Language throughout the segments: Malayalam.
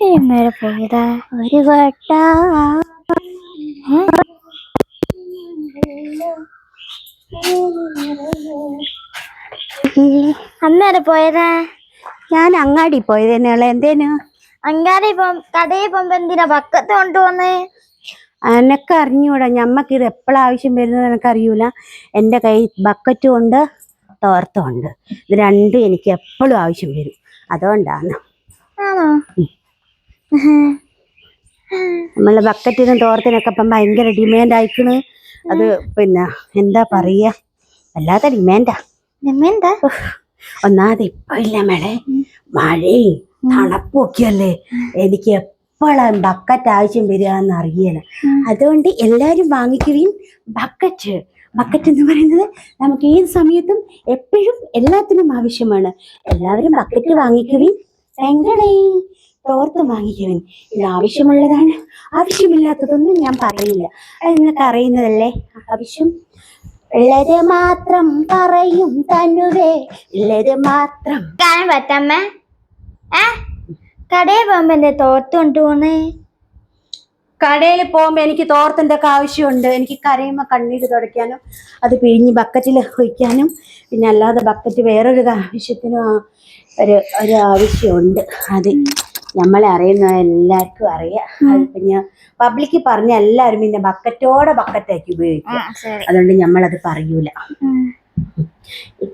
നേരെ പോയതാ ഒരു വട്ട. അന്നേരം പോയതാ? ഞാൻ അങ്ങാടി പോയത് തന്നെയുള്ള എന്തേനു? അങ്ങാടി പോ കടയിൽ പോകുമ്പോ എന്തിനാ പക്കത്ത് കൊണ്ടുപോന്നേ? എനക്ക് അറിഞ്ഞൂടാ. ഞമ്മക്ക് ഇത് എപ്പോഴാവശ്യം വരുന്നത് എനിക്ക് അറിയൂല എന്റെ കൈ ബക്കറ്റും ഉണ്ട് തോർത്തും ഉണ്ട് ഇത് രണ്ടും എനിക്ക് എപ്പോഴും ആവശ്യം വരും. അതുകൊണ്ടാണ്. ആണോ? നമ്മളെ ബക്കറ്റിനും തോർത്തിനൊക്കെ ഇപ്പം ഭയങ്കര ഡിമാൻഡ് ആയിക്കണ് അത് പിന്നെ എന്താ പറയാ? വല്ലാത്ത ഡിമാൻഡാ. ഡിമാൻഡാ? ഒന്നാമത് ഇപ്പൊ ഇല്ല മേളെ. മഴയും തണുപ്പും ഒക്കെയല്ലേ? എനിക്ക് എപ്പോഴാണ് ബക്കറ്റ് ആവശ്യം വരിക എന്ന് അറിയല. അതുകൊണ്ട് എല്ലാരും വാങ്ങിക്കുകയും ബക്കറ്റ്. ബക്കറ്റ് എന്ന് പറയുന്നത് നമുക്ക് ഏത് സമയത്തും എപ്പോഴും എല്ലാത്തിനും ആവശ്യമാണ്. എല്ലാവരും ബക്കറ്റ് വാങ്ങിക്കുകയും തോർത്ത് വാങ്ങിക്കുവിൻ. ഇത് ആവശ്യമുള്ളതാണ്. ആവശ്യമില്ലാത്തതൊന്നും ഞാൻ പറയില്ല അത് നിങ്ങൾക്ക് അറിയുന്നതല്ലേ? ആവശ്യം? ഉള്ളത് മാത്രം പറയും തന്നുവേ. ഉള്ളത് മാത്രം. കാണാൻ പറ്റമ്മേ ഏ? കടയിൽ പോകുമ്പോ എന്റെ തോർത്ത് കൊണ്ടുപോന്നേ കടയിൽ പോകുമ്പോൾ എനിക്ക് തോർത്തിന്റെ ഒക്കെ ആവശ്യമുണ്ട്. എനിക്ക് കരയുമ്പോൾ കണ്ണീര് തുടയ്ക്കാനും അത് പിഴിഞ്ഞ് ബക്കറ്റിൽ ഒഴിക്കാനും പിന്നെ അല്ലാതെ ബക്കറ്റ് വേറൊരു ആവശ്യത്തിനും ഒരു ഒരു ആവശ്യമുണ്ട്. അത് നമ്മളെ അറിയുന്ന എല്ലാവർക്കും അറിയാം. അത് പിന്നെ പബ്ലിക്ക് പറഞ്ഞ എല്ലാവരും പിന്നെ ബക്കറ്റോടെ ബക്കറ്റാക്കി ഉപയോഗിക്കും അതുകൊണ്ട് നമ്മളത് പറയൂല.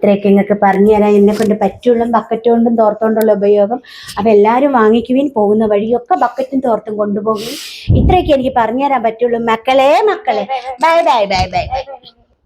ഇത്രയൊക്കെ നിങ്ങൾക്ക് പറഞ്ഞു തരാൻ എന്നെ കൊണ്ട് പറ്റുള്ള ബക്കറ്റ് കൊണ്ടും തോർത്തുകൊണ്ടുള്ള ഉപയോഗം. അപ്പം എല്ലാവരും വാങ്ങിക്കുവാൻ പോകുന്ന വഴിയൊക്കെ ബക്കറ്റും തോർത്തും കൊണ്ടുപോകുകയും ഇത്രയൊക്കെ എനിക്ക് പറഞ്ഞു തരാൻ പറ്റുള്ളൂ. മക്കളെ മക്കളെ. Bye bye bye. Bye bye.